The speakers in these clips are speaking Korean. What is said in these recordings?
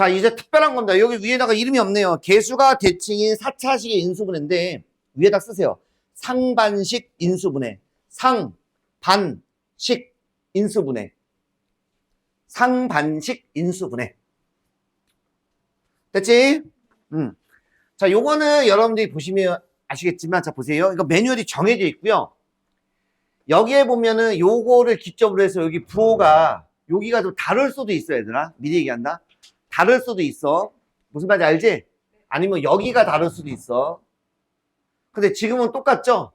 자, 이제 특별한 겁니다. 여기 위에다가 이름이 없네요. 개수가 대칭인 4차식의 인수분해인데 위에다 쓰세요. 상반식 인수분해. 상, 반, 식, 인수분해. 상반식 인수분해. 됐지? 음. 자, 요거는 여러분들이 보시면 아시겠지만, 자, 보세요. 이거 매뉴얼이 정해져 있고요. 여기에 보면은 요거를 기점으로 해서 여기 부호가 여기가 좀 다를 수도 있어, 얘들아. 미리 얘기한다. 다를 수도 있어. 무슨 말인지 알지? 아니면 여기가 다를 수도 있어. 근데 지금은 똑같죠?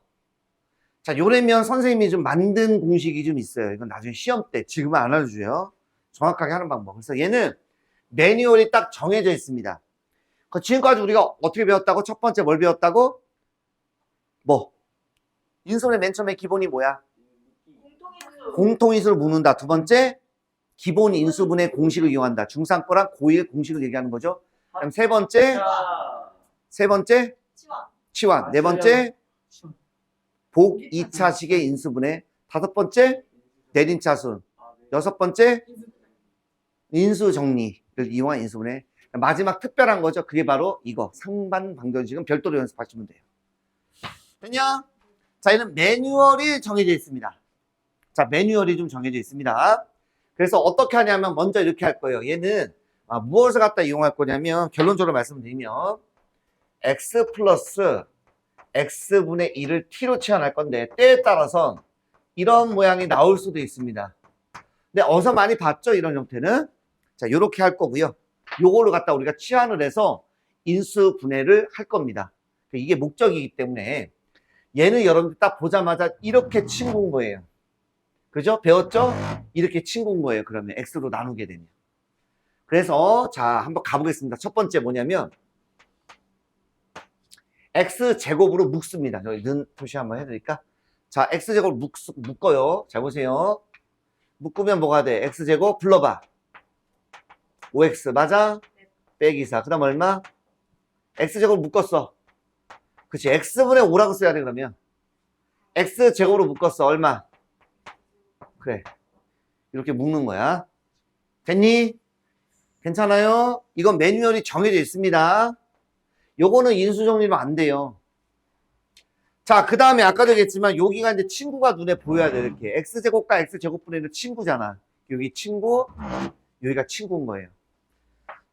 자, 요래면 선생님이 좀 만든 공식이 좀 있어요. 이건 나중에 시험 때. 지금은 안 알려줘요. 정확하게 하는 방법. 그래서 얘는 매뉴얼이 딱 정해져 있습니다. 그 지금까지 우리가 어떻게 배웠다고? 첫 번째 뭘 배웠다고? 뭐? 인솔의 맨 처음에 기본이 뭐야? 공통인수. 공통인수를 묻는다. 두 번째, 기본 인수분해 공식을 이용한다. 중3 거랑 고1 공식을 얘기하는 거죠. 그럼 세 번째, 자, 세 번째. 치환. 네 번째, 복 2차식의 인수분해. 다섯 번째, 내림차순. 여섯 번째, 인수 정리를 이용한 인수분해. 마지막 특별한 거죠. 그게 바로 이거. 상반 방정식은 별도로 연습하시면 돼요. 됐냐? 자, 얘는 매뉴얼이 정해져 있습니다. 자, 매뉴얼이 좀 정해져 있습니다. 그래서 어떻게 하냐면 먼저 이렇게 할 거예요. 얘는 아, 무엇을 갖다 이용할 거냐면 결론적으로 말씀드리면 x 플러스 x분의 1을 t로 치환할 건데 때에 따라서 이런 모양이 나올 수도 있습니다. 근데 어서 많이 봤죠? 이런 형태는. 자, 요렇게 할 거고요. 요걸로 갖다 우리가 치환을 해서 인수 분해를 할 겁니다. 이게 목적이기 때문에 얘는 여러분들 딱 보자마자 이렇게 친구인 거예요. 그죠? 배웠죠? 이렇게 친구인 거예요. 그러면 x로 나누게 되면. 그래서 자, 한번 가보겠습니다. 첫 번째 뭐냐면 x 제곱으로 묶습니다. 저희 는 표시 한번 해드릴까? 자, x 제곱 묶, 묶어요. 잘 보세요. 묶으면 뭐가 돼? x 제곱 불러봐. 5x 맞아? 빼기 4. 그 다음 얼마? x 제곱 묶었어. 그치 x분의 5라고 써야 돼 그러면. x 제곱으로 묶었어. 얼마? 그래. 이렇게 묶는 거야. 됐니? 괜찮아요? 이건 매뉴얼이 정해져 있습니다. 요거는 인수정리로 안 돼요. 자, 그 다음에 아까도 얘기했지만 여기가 이제 친구가 눈에 보여야 돼, 이렇게. x제곱과 x제곱분의 1은 친구잖아. 여기 친구, 여기가 친구인 거예요.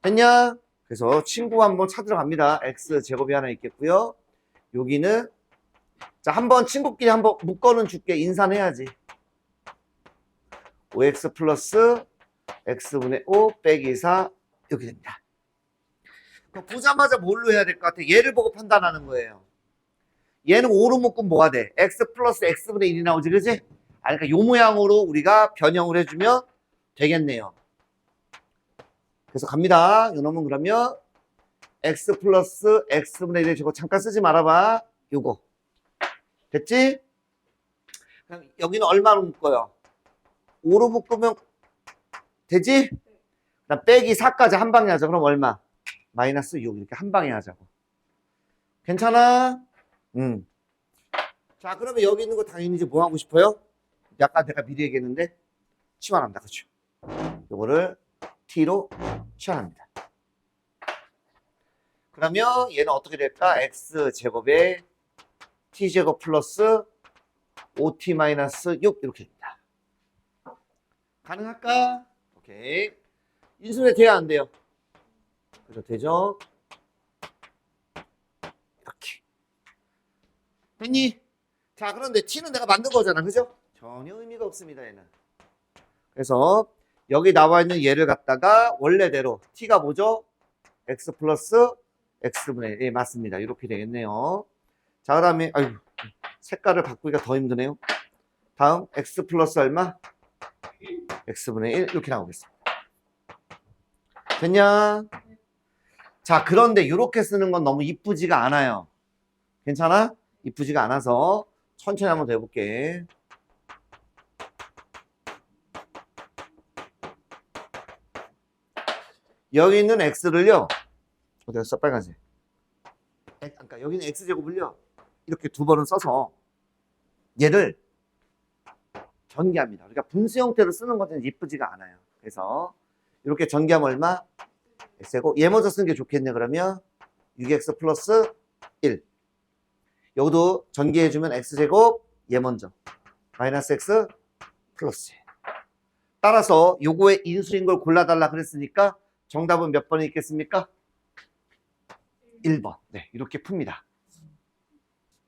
됐냐? 그래서 친구 한번 찾으러 갑니다. x제곱이 하나 있겠고요. 여기는 자, 한번 친구끼리 한번 묶어는 줄게. 인산해야지. 5x 플러스 x분의 5 빼기 4 이렇게 됩니다. 보자마자 뭘로 해야 될 것 같아? 얘를 보고 판단하는 거예요. 얘는 5로 묶으면 뭐가 돼? x 플러스 x분의 1이 나오지, 그지? 아, 그러니까 요 모양으로 우리가 변형을 해주면 되겠네요. 그래서 갑니다. 요 놈은 그러면 x 플러스 x분의 1을 저거 잠깐 쓰지 말아봐. 요거. 됐지? 여기는 얼마로 묶어요? 5로 묶으면 되지? 그다음 빼기 4까지 한 방에 하자. 그럼 얼마? 마이너스 6 이렇게 한 방에 하자고. 괜찮아? 음. 자, 그러면 여기 있는 거 당연히 이제 뭐 하고 싶어요? 약간 내가 미리 얘기했는데 치환한다. 그렇죠? 요거를 t로 치환합니다. 그러면 얘는 어떻게 될까? x 제곱에 t 제곱 플러스 5t 마이너스 6 이렇게 됩니다. 가능할까? 오케이. 인수분해 돼야 안 돼요? 그죠? 되죠? 이렇게. 됐니? 자, 그런데 t는 내가 만든 거잖아. 그죠? 전혀 의미가 없습니다, 얘는. 그래서 여기 나와 있는 얘를 갖다가 원래대로 t가 뭐죠? x 플러스 x분의 1. 예, 맞습니다. 이렇게 되겠네요. 자, 그 다음에, 아유, 색깔을 바꾸기가 더 힘드네요. 다음, x 플러스 얼마? X분의 1. 이렇게 나오겠습니다. 됐냐? 자, 그런데 이렇게 쓰는 건 너무 이쁘지가 않아요. 괜찮아? 이쁘지가 않아서 천천히 한번 더 해볼게. 여기 있는 x를요. 어디 갔어? 빨간색. 엑- 그러니까 여기는 x제곱을요. 이렇게 두 번은 써서 얘를 전개합니다. 그러니까 분수 형태로 쓰는 것은 이쁘지가 않아요. 그래서 이렇게 전개하면 얼마? x제곱 얘 먼저 쓰는 게 좋겠네 그러면 6x 플러스 1 여기도 전개해주면 x제곱 얘 먼저 마이너스 x 플러스 1 따라서 요거의 인수인 걸 골라달라 그랬으니까 정답은 몇 번이 있겠습니까? 1번 네 이렇게 풉니다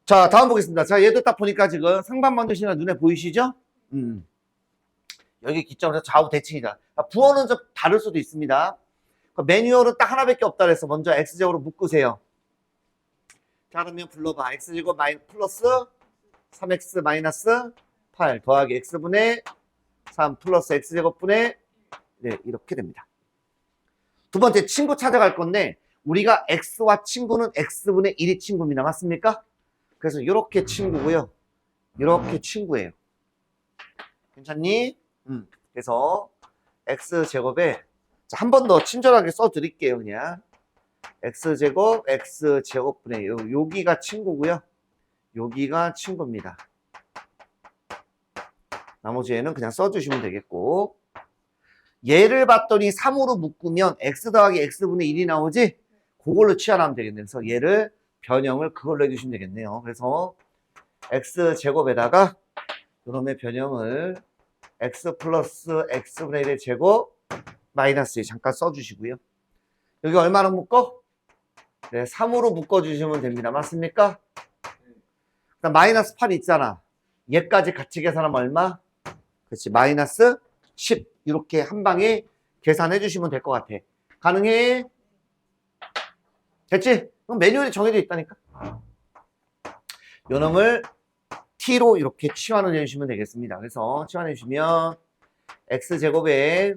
자 다음 보겠습니다 자 얘도 딱 보니까 지금 상반 만 드시는 눈에 보이시죠? 음. 여기 기점에서 좌우 대칭이다. 아, 부호는 좀 다를 수도 있습니다. 그 매뉴얼은 딱 하나밖에 없다 그래서 먼저 x제곱으로 묶으세요. 자 그러면 불러봐. X제곱 마이 플러스 3x 마이너스 8 더하기 x분의 3 플러스 x제곱분의 네 이렇게 됩니다. 두 번째 친구 찾아갈 건데 우리가 x와 친구는 x분의 1이 친구입니다. 맞습니까? 그래서 이렇게 친구고요. 이렇게 친구예요 괜찮니? 음. 그래서 x제곱에 한 번 더 친절하게 써드릴게요 그냥. X제곱 x제곱분의 요, 여기가 친구고요. 여기가 친구입니다. 나머지에는 그냥 써주시면 되겠고. 얘를 봤더니 3으로 묶으면 x 더하기 x분의 1이 나오지? 그걸로 치환하면 되겠네요. 그래서 얘를 변형을 그걸로 해주시면 되겠네요. 그래서 x제곱에다가 요놈의 변형을 x 플러스 x분의 1의 제곱 마이너스 2 잠깐 써주시고요 여기 얼마로 묶어? 네, 3으로 묶어주시면 됩니다 맞습니까? 그다음 마이너스 8 있잖아 얘까지 같이 계산하면 얼마? 그렇지 마이너스 10 이렇게 한 방에 계산해 주시면 될 것 같아 가능해? 됐지? 그럼 매뉴얼이 정해져 있다니까 요 놈을 t로 이렇게 치환을 해주시면 되겠습니다 그래서 치환해 주시면 x제곱에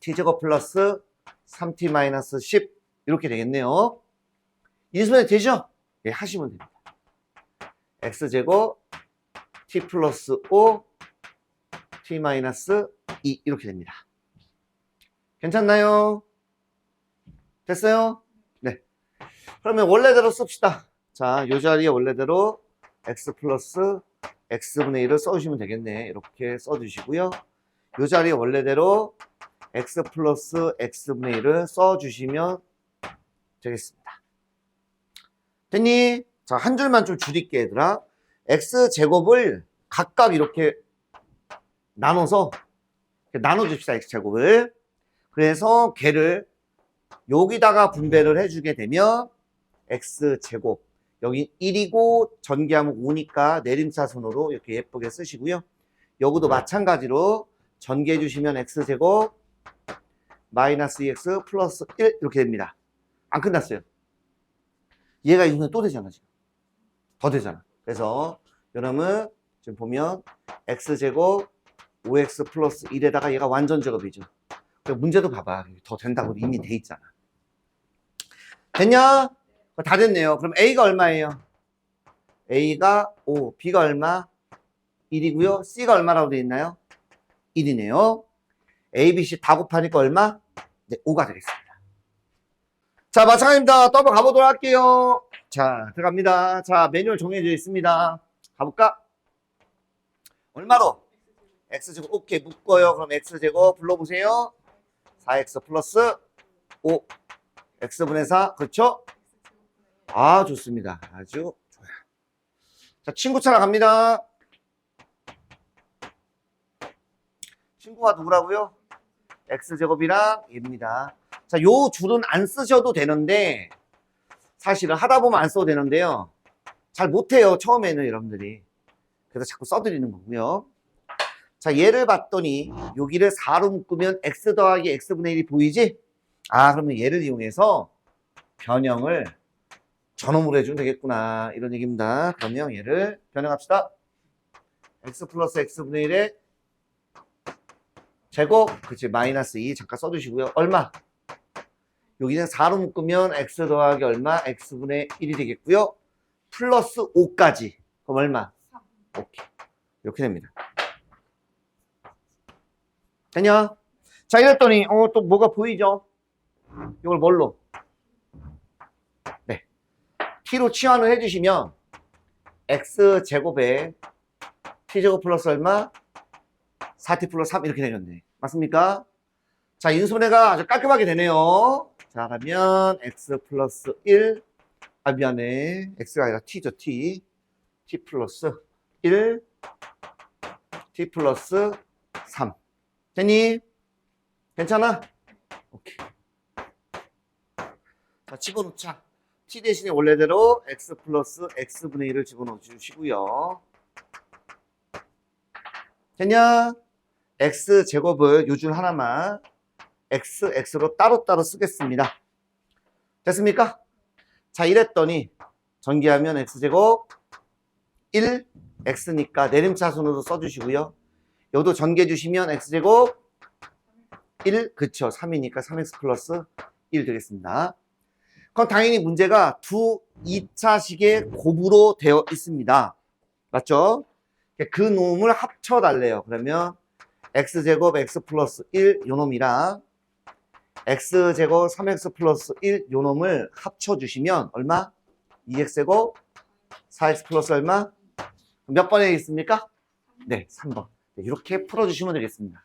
t제곱 플러스 3t 마이너스 10 이렇게 되겠네요 인수분해 되죠? 예, 하시면 됩니다 x제곱 t 플러스 5 t 마이너스 2 이렇게 됩니다. 괜찮나요? 됐어요? 네. 그러면 원래대로 씁시다. 자, 요 자리에 원래대로 x 플러스 x분의 1을 써주시면 되겠네. 이렇게 써주시고요. 요 자리에 원래대로 x 플러스 x분의 1을 써주시면 되겠습니다. 됐니? 자, 한 줄만 좀 줄일게, 얘들아. x제곱을 각각 이렇게 나눠서 나눠줍시다 x제곱을 그래서 걔를 여기다가 분배를 해주게 되면 x제곱 여기 1이고 전개하면 5니까 내림차순으로 이렇게 예쁘게 쓰시고요 여기도 마찬가지로 전개해 주시면 x제곱 마이너스 2x 플러스 1 이렇게 됩니다 안 끝났어요 얘가 이거는 또 되잖아 지금 더 되잖아 그래서 여러분 지금 보면 x제곱 5x 플러스 1에다가 얘가 완전 제곱이죠. 그러니까 문제도 봐봐. 더 된다고 이미 돼 있잖아. 됐냐? 다 됐네요. 그럼 A가 얼마예요? A가 5, B가 얼마? 1이고요. C가 얼마라고 돼 있나요? 1이네요. A, B, C 다 곱하니까 얼마? 네, 5가 되겠습니다. 자, 마찬가지입니다. 또 한번 가보도록 할게요. 자, 들어갑니다. 자, 매뉴얼 정해져 있습니다. 가볼까? 얼마로? x제곱 오케이 묶어요 그럼 x제곱 불러보세요 4x 플러스 5 x분의 4 그렇죠? 아 좋습니다. 아주 좋아요. 자 친구 찾아갑니다. 친구가 누구라고요? x제곱이랑 얘입니다. 자 요 줄은 안 쓰셔도 되는데 사실은 하다 보면 안 써도 되는데요. 잘 못해요 처음에는 여러분들이. 그래서 자꾸 써드리는 거고요. 자, 얘를 봤더니 여기를 4로 묶으면 x 더하기 x분의 1이 보이지? 아, 그러면 얘를 이용해서 변형을 전원으로 해주면 되겠구나. 이런 얘기입니다. 그러면 얘를 변형합시다. x 플러스 x분의 1의 제곱, 그치, 마이너스 2 잠깐 써주시고요. 얼마? 여기는 4로 묶으면 x 더하기 얼마? x분의 1이 되겠고요. 플러스 5까지. 그럼 얼마? 오케이. 이렇게 됩니다. 되냐? 자, 이랬더니, 어, 또 뭐가 보이죠? 이걸 뭘로? 네. t로 치환을 해주시면, x제곱에 t제곱 플러스 얼마? 4t 플러스 3 이렇게 되겠네. 맞습니까? 자, 인수분해가 아주 깔끔하게 되네요. 자, 그러면 x 플러스 1, 아, 미안해. x가 아니라 t죠, t. t 플러스 1, t 플러스 3. 됐니? 괜찮아? 오케이. 자, 집어넣자. T 대신에 원래대로 x 플러스 x분의 1을 집어넣어 주시고요. 됐냐? x 제곱을 요줄 하나만 x, x로 따로따로 쓰겠습니다. 됐습니까? 자, 이랬더니 전개하면 x제곱 1, x니까 내림차순으로 써주시고요. 여기도 전개해 주시면 x제곱 1, 그쵸. 3이니까 3x 플러스 1 되겠습니다. 그건 당연히 문제가 두 이차식의 곱으로 되어 있습니다. 맞죠? 그 놈을 합쳐달래요. 그러면 x제곱 x 플러스 1 요놈이랑 x제곱 3x 플러스 1 요놈을 합쳐주시면 얼마? 2x제곱 4x 플러스 얼마? 몇 번에 있습니까? 네, 3번. 이렇게 풀어주시면 되겠습니다.